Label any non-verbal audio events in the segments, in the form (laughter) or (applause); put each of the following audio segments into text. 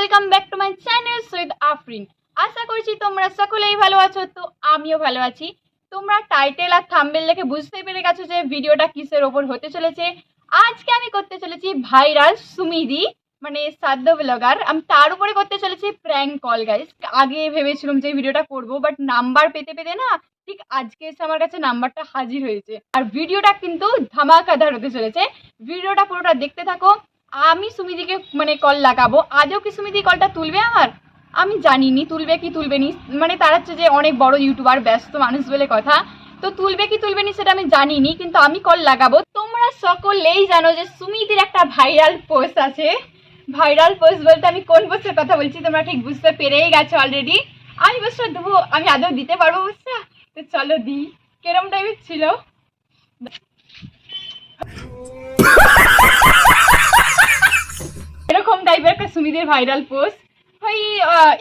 Welcome back to my channel Syed Afrin আশা করছি তোমরা সকলেই ভালো আছো, তো আমিও ভালো আছি। তোমরা টাইটেল আর থাম্বেল দেখে বুঝতেই পেরে গেছো যে ভিডিওটা কিসের ওপর হতে চলেছে। আজকে আমি করতে চলেছি ভাইরাল সুমিদি মানে সাদ্য ব্লগার আমি তার উপরে করতে চলেছি প্র্যাঙ্ক কল গাইস আগে ভেবেছিলাম যে ভিডিওটা করব বাট নাম্বার পেতে পেতে না ঠিক আজকে এসে আমার কাছে নাম্বারটা হাজির হয়েছে। আর ভিডিওটা কিন্তু ধামাকাদার হতে চলেছে। ভিডিওটা পুরোটা দেখতে থাকো। আমি সুমিদিকে মানে কল লাগাবো। আজও কি সুমিদি কলটা তুলবে আমার? আমি জানিনি, তুলবে কি তুলবে নি। মানে তার হচ্ছে যে অনেক বড় ইউটিউবার ব্যস্ত মানুষ বলে কথা। তো তুলবে কি তুলবে নি সেটা আমি জানিনি, কিন্তু আমি কল লাগাবো। তোমরা সকলেই জানো যে সুমিদির একটা ভাইরাল পোস্ট আছে। ভাইরাল পোস্ট বলতে আমি কোন পোস্টের কথা বলছি, তোমরা ঠিক বুঝতে পেরেই গেছো অলরেডি আমি পোস্টটা দেবো, আমি আদৌ দিতে পারব বুঝছ তো চলো দিই। কেরম টাইপের ছিল? এরকম টাইপের একটা সুমিদির ভাইরাল পোস্ট ভাই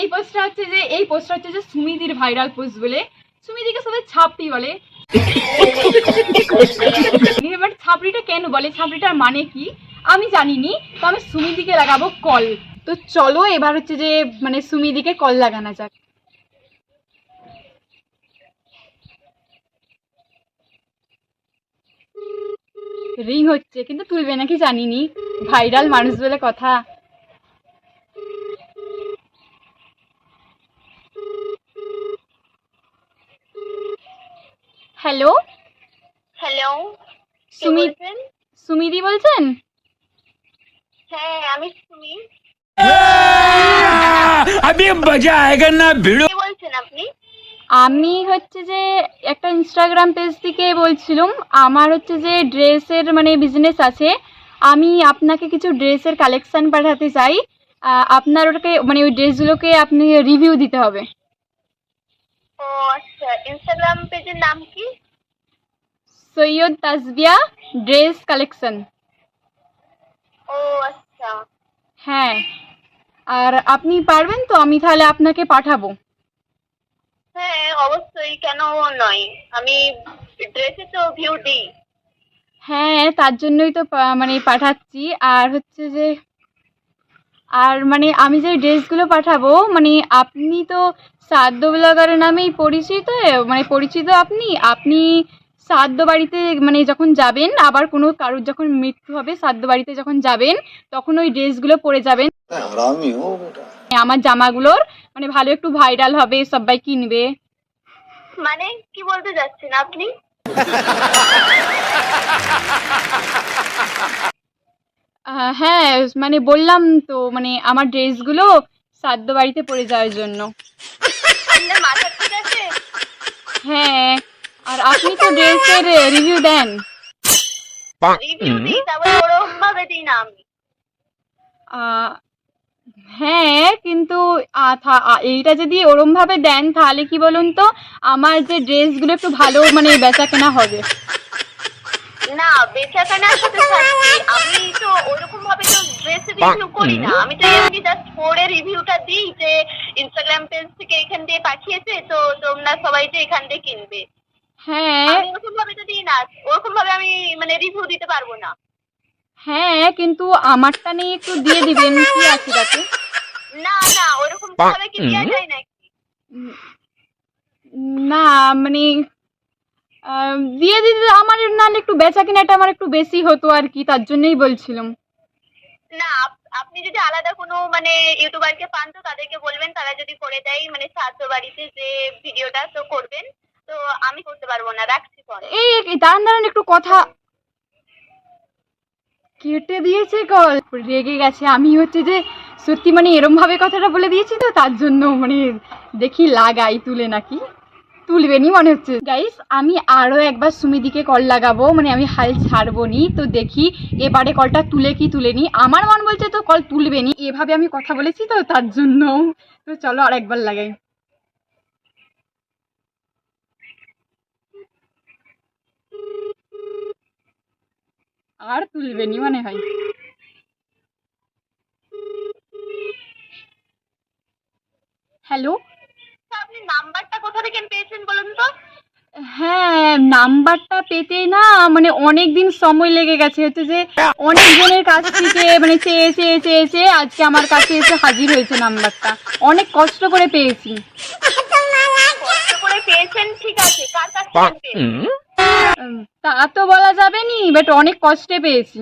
এই পোস্টটা হচ্ছে যে, এই পোস্টটা হচ্ছে যে সুমিদির ভাইরাল পোস্ট বলে। সুমিদিকে সবাই ছাপড়ি বলে। (laughs) এবার ছাপড়িটা কেন বলে? ছাপড়িটার মানে কি? আমি জানিনি, তো আমি সুমিদিকে লাগাবো কল তো চলো, এবার হচ্ছে যে মানে সুমিদিকে কল লাগানো যাক। রিং হচ্ছে, কিন্তু তুলবে নাকি জানিনি। ভাইরাল মানুষ বলে কথা। হ্যালো? হ্যালো সুমি সুমিদি বলছেন? হ্যাঁ আমি সুমি। আমি মজা না ভিডিও বলছেন আপনি? আমি হচ্ছে যে একটা ইনস্টাগ্রাম পেজ থেকে বলছিলাম আমার হচ্ছে যে ড্রেসের মানে বিজনেস আছে। আমি আপনাকে কিছু ড্রেসের কালেকশন পাঠাতে চাই। আপনার ওটাকে মানে ওই ড্রেসগুলোকে আপনি রিভিউ দিতে হবে। ও আচ্ছা ইনস্টাগ্রাম পেজের নাম কি? Syed Tasbiya dress collection. ও আচ্ছা। হ্যাঁ। আর আপনি পারবেন তো? আমি তাহলে আপনাকে পাঠাবো। হ্যাঁ অবশ্যই। কেন নয়? আমি ড্রেসে তো ভিউ দিই। হ্যাঁ তার জন্যই তো মানে পাঠাচ্ছি। আর হচ্ছে যে আর মানে আমি যে ড্রেসগুলো পাঠাবো মানে আপনি তো সাদ্য ব্লগারের নামেই পরিচিত মানে পরিচিত আপনি? আপনি শ্রাদ্ধ বাড়িতে মানে যখন যাবেন আবার কোনো কারোর যখন মৃত্যু হবে শ্রাদ্ধ বাড়িতে যখন যাবেন তখন ওই ড্রেসগুলো পরে যাবেন। হ্যাঁ, আমার জামাগুলোর মানে ভালো একটু ভাইরাল হবে সবাই কিনবে। মানে কি বলতে যাচ্ছেন আপনি? হ্যাঁ মানে বললাম তো মানে আমার ড্রেসগুলো শ্রাদ্ধ বাড়িতে পরে যাওয়ার জন্য। হ্যাঁ। আর আপনি তো ড্রেসের (laughs) রিভিউ দেন। রিভিউ দিই তারপরে ওরকম ভাবে দিই না আমি। আহ, হ্যাঁ কিন্তু এইটা যদি ওরমভাবে দেন তাহলে কি বলুন তো আমার যে ড্রেসগুলো একটু ভালো মানে বেচা কেনা হবে। না বেচা কেনার সাথে আমি তো ওরকম ভাবে তো ড্রেস রিভিউ করি না। আমি তো এমনি জাস্ট পরে রিভিউটা দিই যে ইনস্টাগ্রাম পেজ থেকে এখান দিয়ে পাঠিয়েছে তো তোমরা সবাই যে এখান দিয়ে কিনবে। হ্যাঁ। ওরকম ভাবে তো দিই না। ওরকম ভাবে আমি মানে রিভিউ দিতে পারব না। হ্যাঁ কিন্তু আমারটা নিয়ে একটু দিয়ে দিবেন কি আছে তাতে? না না ওরকম ভাবে কি দেওয়া যায় নাকি? না মানে দিয়ে দিতে আমার নাহলে একটু বেচা কেনাটা আমার একটু বেশি হতো আর কি তার জন্যই বলছিলাম। না আপ- আপনি যদি আলাদা কোনো মানে ইউটিউবারকে পান তো তাদেরকে বলবেন তারা যদি করে দেয় মানে সাহায্য বাড়িতে যে ভিডিওটা তো করবেন। তো আমি করতে পারব না রাখছি পরে। এই এই, দাঁড়ান একটু কথা কেটে দিয়েছে কল। রেগে গেছে। আমি হচ্ছে যে সত্যি মানে এরম ভাবে কথাটা বলে দিয়েছি তো তার জন্য মানে দেখি লাগাই তুলে নাকি। তুলবেনি মনে হচ্ছে। গাইস আমি আরও একবার সুমিদিকে কল লাগাবো। মানে আমি হাল ছাড়বো নি তো দেখি এবারে কলটা তুলে কি তুলেনি। আমার মন বলছে তো কল তুলবেনি। এভাবে আমি কথা বলেছি তো তার জন্য। তো চলো আর একবার লাগাই। আর তুলবেনি মনে হয়। হ্যালো আপনি নাম্বারটা কোথা থেকে পেয়েছেন বলুন তো? হ্যাঁ নাম্বারটা পেতে না মানে অনেক দিন সময় লেগে গেছে। হচ্ছে যে অনেক জনের কাছ থেকে মানে চেয়ে চেয়ে চেয়ে চেয়ে আজকে আমার কাছে এসে হাজির হয়েছে নাম্বারটা। অনেক কষ্ট করে পেয়েছি। কষ্ট করে পেয়েছেন ঠিক আছে। কার কাছ তা তো বলা যাবে নি বাট অনেক কষ্টে পেয়েছি।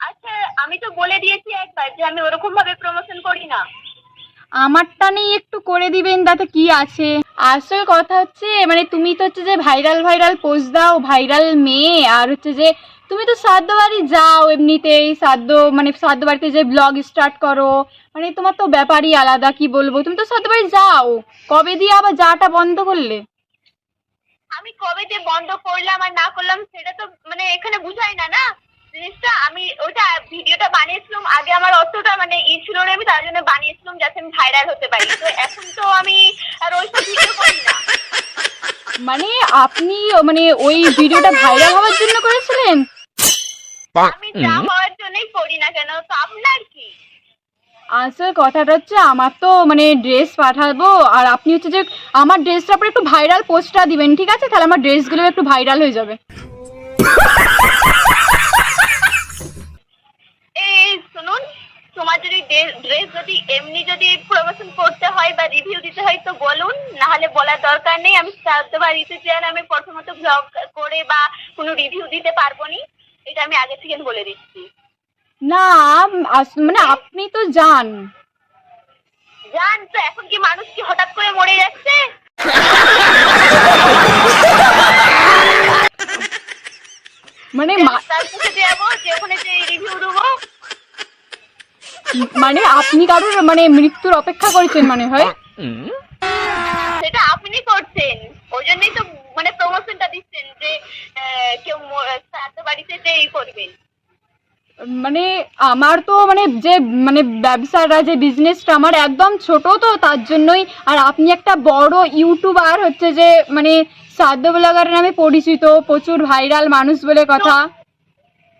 আচ্ছা আমি তো বলে দিয়েছি একবার যে আমি ওরকম ভাবে প্রমোশন করি না। আমারটা নেই একটু করে দিবেন তাতে কি আছে? আসল কথা হচ্ছে মানে তুমি তো হচ্ছে যে ভাইরাল ভাইরাল পোস্ট দাও ভাইরাল মেয়ে আর হচ্ছে যে তুমি তো শ্রাদ্ধ বাড়ি যাও এমনিতেই শ্রাদ্ধ মানে শ্রাদ্ধ বাড়িতে যে ব্লগ স্টার্ট করো মানে তোমার তো ব্যাপারই আলাদা কি বলব? তুমি তো শ্রাদ্ধ বাড়ি যাও কবে দিয়ে আবার যাটা বন্ধ করলে? আমি কবে যে বন্ধ করলাম আর না করলাম সেটা তো মানে এখানে বুঝাই না না? জিনিসটা আমি ওটা ভিডিওটা বানিয়েছিলাম আগে আমার অতটা মানে ই ছিল না আমি তার জন্য বানিয়েছিলাম যাতে আমি ভাইরাল হতে পারি। তো এখন তো আমি আর ওইসব ভিডিও করি না। মানে আপনি মানে ওই ভিডিওটা ভাইরাল হওয়ার জন্য করেছিলেন? আমি যা হওয়ার জন্যই করি না কেন তো আপনার কি? আসল কথাটা হচ্ছে আমার তো মানে ড্রেস পাঠাবো, আর আপনি হচ্ছে যে আমার ড্রেসটা পরে একটু ভাইরাল পোস্টটা দিবেন, ঠিক আছে? তাহলে আমার ড্রেসগুলো একটু ভাইরাল হয়ে যাবে। এই শুনুন, তোমার যদি ড্রেস যদি এমনি যদি করতে হয় বা রিভিউ দিতে হয়, তো বলুন না হলে বলার দরকার নেই। আমি করে বা কোনো রিভিউ দিতে পারব নি। এটা আমি আগে থেকে বলে দিচ্ছি। না মানে আপনি তো যান। জান তো এখন কি মানুষ কি হঠাৎ করে মরে যাচ্ছে? মানে তার মানে আপনি কারোর মানে মৃত্যুর অপেক্ষা করেছেন মনে হয়? সেটা আপনি করছেন। ওই জন্যই তো মানে প্রমোশনটা দিচ্ছেন যে কেউ ম- বাড়িতে যে করবেন। মানে আমার তো মানে যে মানে ব্যবসাটা যে বিজনেসটা আমার একদম ছোট তো তার জন্যই। আর আপনি একটা বড় ইউটিউবার হচ্ছে যে মানে শ্রাদ্ধ ব্লগার নামে পরিচিত, প্রচুর ভাইরাল মানুষ বলে কথা।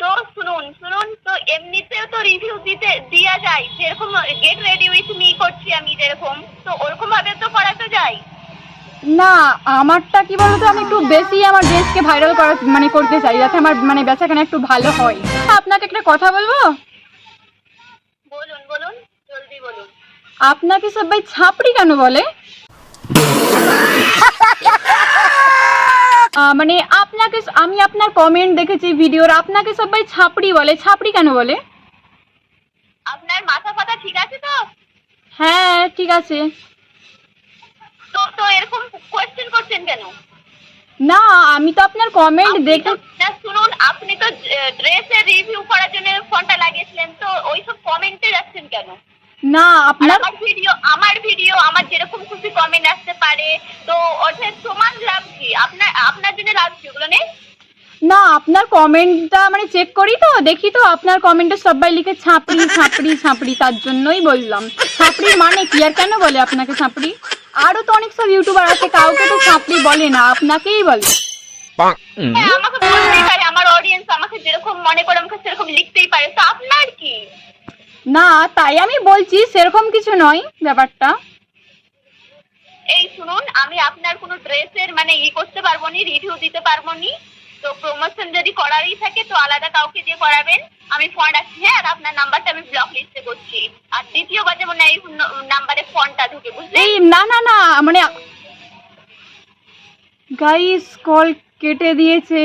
তো শুনুন শুনুন, তো এমনিতেও তো রিভিউ দিতে দেওয়া যায়। যেরকম গেট রেডি উইথ মি করছি আমি যেরকম, তো ওরকম ভাবে তো করা তো যায়। না আমারটা কি বলতো? আমি একটু বেশি আমার ড্রেসকে ভাইরাল করা মানে করতে চাই যাতে আমার মানে বেচাকেনা একটু ভালো হয়। আপনাকে একটা কথা বলব? বলুন বলুন জলদি বলুন। আপনাকে সবাই ছাপড়ি কেন বলে? মানে আপনাকে আমি আপনার কমেন্ট দেখেছি ভিডিওর আপনাকে সবাই ছাপড়ি বলে। ছাপড়ি কেন বলে? আপনার মাথা ফাতা ঠিক আছে তো? হ্যাঁ ঠিক আছে। তো তো এরকম কোয়েশ্চেন করছেন কেন? না আমি তো আপনার কমেন্ট দেখে না শুনুন আপনি তো ড্রেসের রিভিউ করার জন্য ফোনটা লাগিয়েছিলেন তো ওইসব কমেন্টে যাচ্ছেন কেন? না আপনার আমার ভিডিও আমার ভিডিও আমার যেরকম খুশি কমেন্ট আসতে পারে তো ওঠে সমান লাভ কি? আপনার আপনার জন্য লাভ কি ওগুলো নেই না আপনার কমেন্টটা মানে চেক করি তো দেখি তো আপনার কমেন্টে সবাই লিখে ছাপড়ি ছাপড়ি ছাপড়ি তার জন্যই বললাম। ছাপড়ির মানে কি? আর কেন বলে আপনাকে ছাপড়ি? আরও তো অনেক সব ইউটিউবার আছে কাউকে তো ছাপড়ি বলে না আপনাকেই বলে। হ্যাঁ আমাকে বলতেই পারে আমার অডিয়েন্স আমাকে যেরকম মনে করে আমাকে সেরকম লিখতেই পারে। তো আপনার কি? না তাই আমি বলছি সেরকম কিছু নয় ব্যাপারটা। এই শুনুন আমি আপনার কোনো ড্রেসের মানে ই করতে পারব নি রিভিউ দিতে পারব নি। তো প্রমোশন যদি করারই থাকে, তো আলাদা কাউকে দিয়ে করাবেন। আমি ফোন রাখছি হ্যাঁ আর আপনার নাম্বারটা আমি ব্লক লিস্টে করছি। আর দ্বিতীয়বার যেমন এই নাম্বারে ফোনটা ঢুকে, বুঝলেন? না না না মানে গাইস কল কেটে দিয়েছে।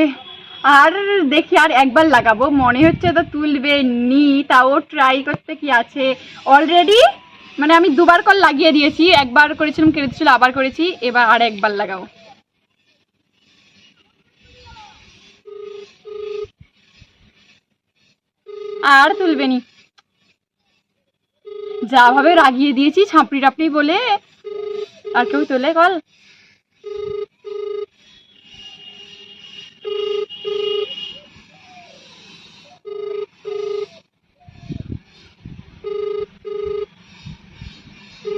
আর দেখি, আর একবার লাগাবো। মনে হচ্ছে তো তুলবে নি তাও ট্রাই করতে কি আছে। অলরেডি মানে আমি দুবার কল লাগিয়ে দিয়েছি, একবার করেছিলাম কেটে দিয়েছিল আবার করেছি, এবার আর একবার লাগাবো। আর তুলবে নি। যা ভাবে রাগিয়ে দিয়েছি ছাপড়ি টাপড়ি বলে, আর কেউ তোলে কল?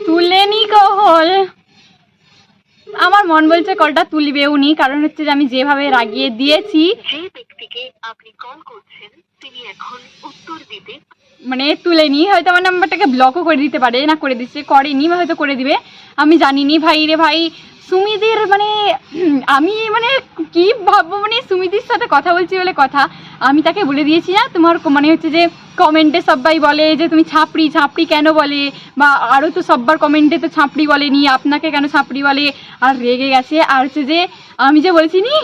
তুলেনি কল আমার মন বলছে কলটা তুলবেও নি, কারণ হচ্ছে যে আমি যেভাবে রাগিয়ে দিয়েছি যে ব্যক্তিকে আপনি কল করছেন তিনি এখন উত্তর দিতে মানে তুলে নিয়ে হয়তো আমার নাম্বারটাকে ব্লকও করে দিতে পারে, না করে দিচ্ছে, করেনি বা হয়তো করে দিবে, আমি জানিনি। ভাই রে ভাই, সুমিদের মানে আমি মানে কি ভাববো মানে সুমিদির সাথে কথা বলছি বলে কথা, আমি তাকে বলে দিয়েছি না, তোমার মানে হচ্ছে যে কমেন্টে সবাই বলে যে তুমি ছাপড়ি ছাপড়ি কেন বলে, বা আরও তো সব্বার কমেন্টে তো ছাপড়ি বলেনি, আপনাকে কেন ছাপড়ি বলে, আর রেগে গেছে। আর হচ্ছে যে, আমি যে বলছি নি,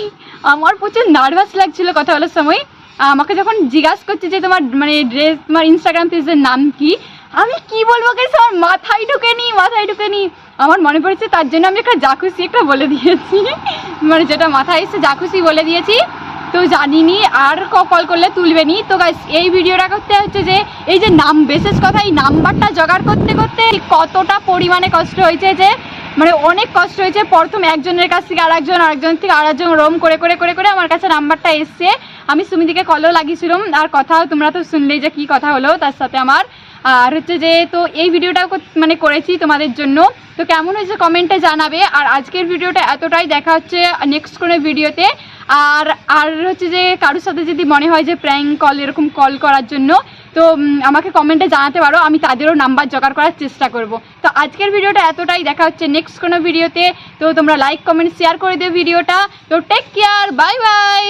আমার প্রচুর নার্ভাস লাগছিল কথা বলার সময় আমাকে যখন জিজ্ঞাসা করছে যে তোমার মানে ড্রেস তোমার ইনস্টাগ্রাম পেজের নাম কি, আমি কি বলব গেছি আমার মাথায় ঢুকে ঢুকেনি, মাথায় ঢুকে ঢুকেনি। আমার মনে পড়েছে তার জন্য আমি একটা জাকুসি একটা বলে দিয়েছি। (laughs) মানে যেটা মাথায় এসে জাকুসি বলে দিয়েছি। তো জানিনি আর কল করলে তুলবে নি। তো গাইস এই ভিডিওটা করতে হচ্ছে যে, এই যে নাম, বিশেষ কথা, এই নাম্বারটা জোগাড় করতে করতে কতটা পরিমাণে কষ্ট হয়েছে যে মানে অনেক কষ্ট হয়েছে। প্রথম একজনের কাছ থেকে আরেকজন আরেকজন থেকে আরেকজন, রোম করে করে করে করে আমার কাছে নাম্বারটা এসছে। আমি সুমিদিকে কলও লাগিয়েছিলাম আর কথাও তোমরা তো শুনলেই যে কী কথা হলো, তার সাথে আমার। আর হচ্ছে যে, তো এই ভিডিওটা মানে করেছি তোমাদের জন্য। তো কেমন হয়েছে কমেন্টে জানাবে। আর আজকের ভিডিওটা এতটাই, দেখা হচ্ছে নেক্সট কোনো ভিডিওতে। আর আর হচ্ছে যে, কারোর সাথে যদি মনে হয় যে প্র্যাঙ্ক কল এরকম কল করার জন্য, তো আমাকে কমেন্টে জানাতে পারো। আমি তাদেরও নাম্বার জোগাড় করার চেষ্টা করব। তো আজকের ভিডিওটা এতটাই, দেখা হচ্ছে নেক্সট কোনো ভিডিওতে। তো তোমরা লাইক কমেন্ট শেয়ার করে দিও ভিডিওটা। তো টেক কেয়ার বাই বাই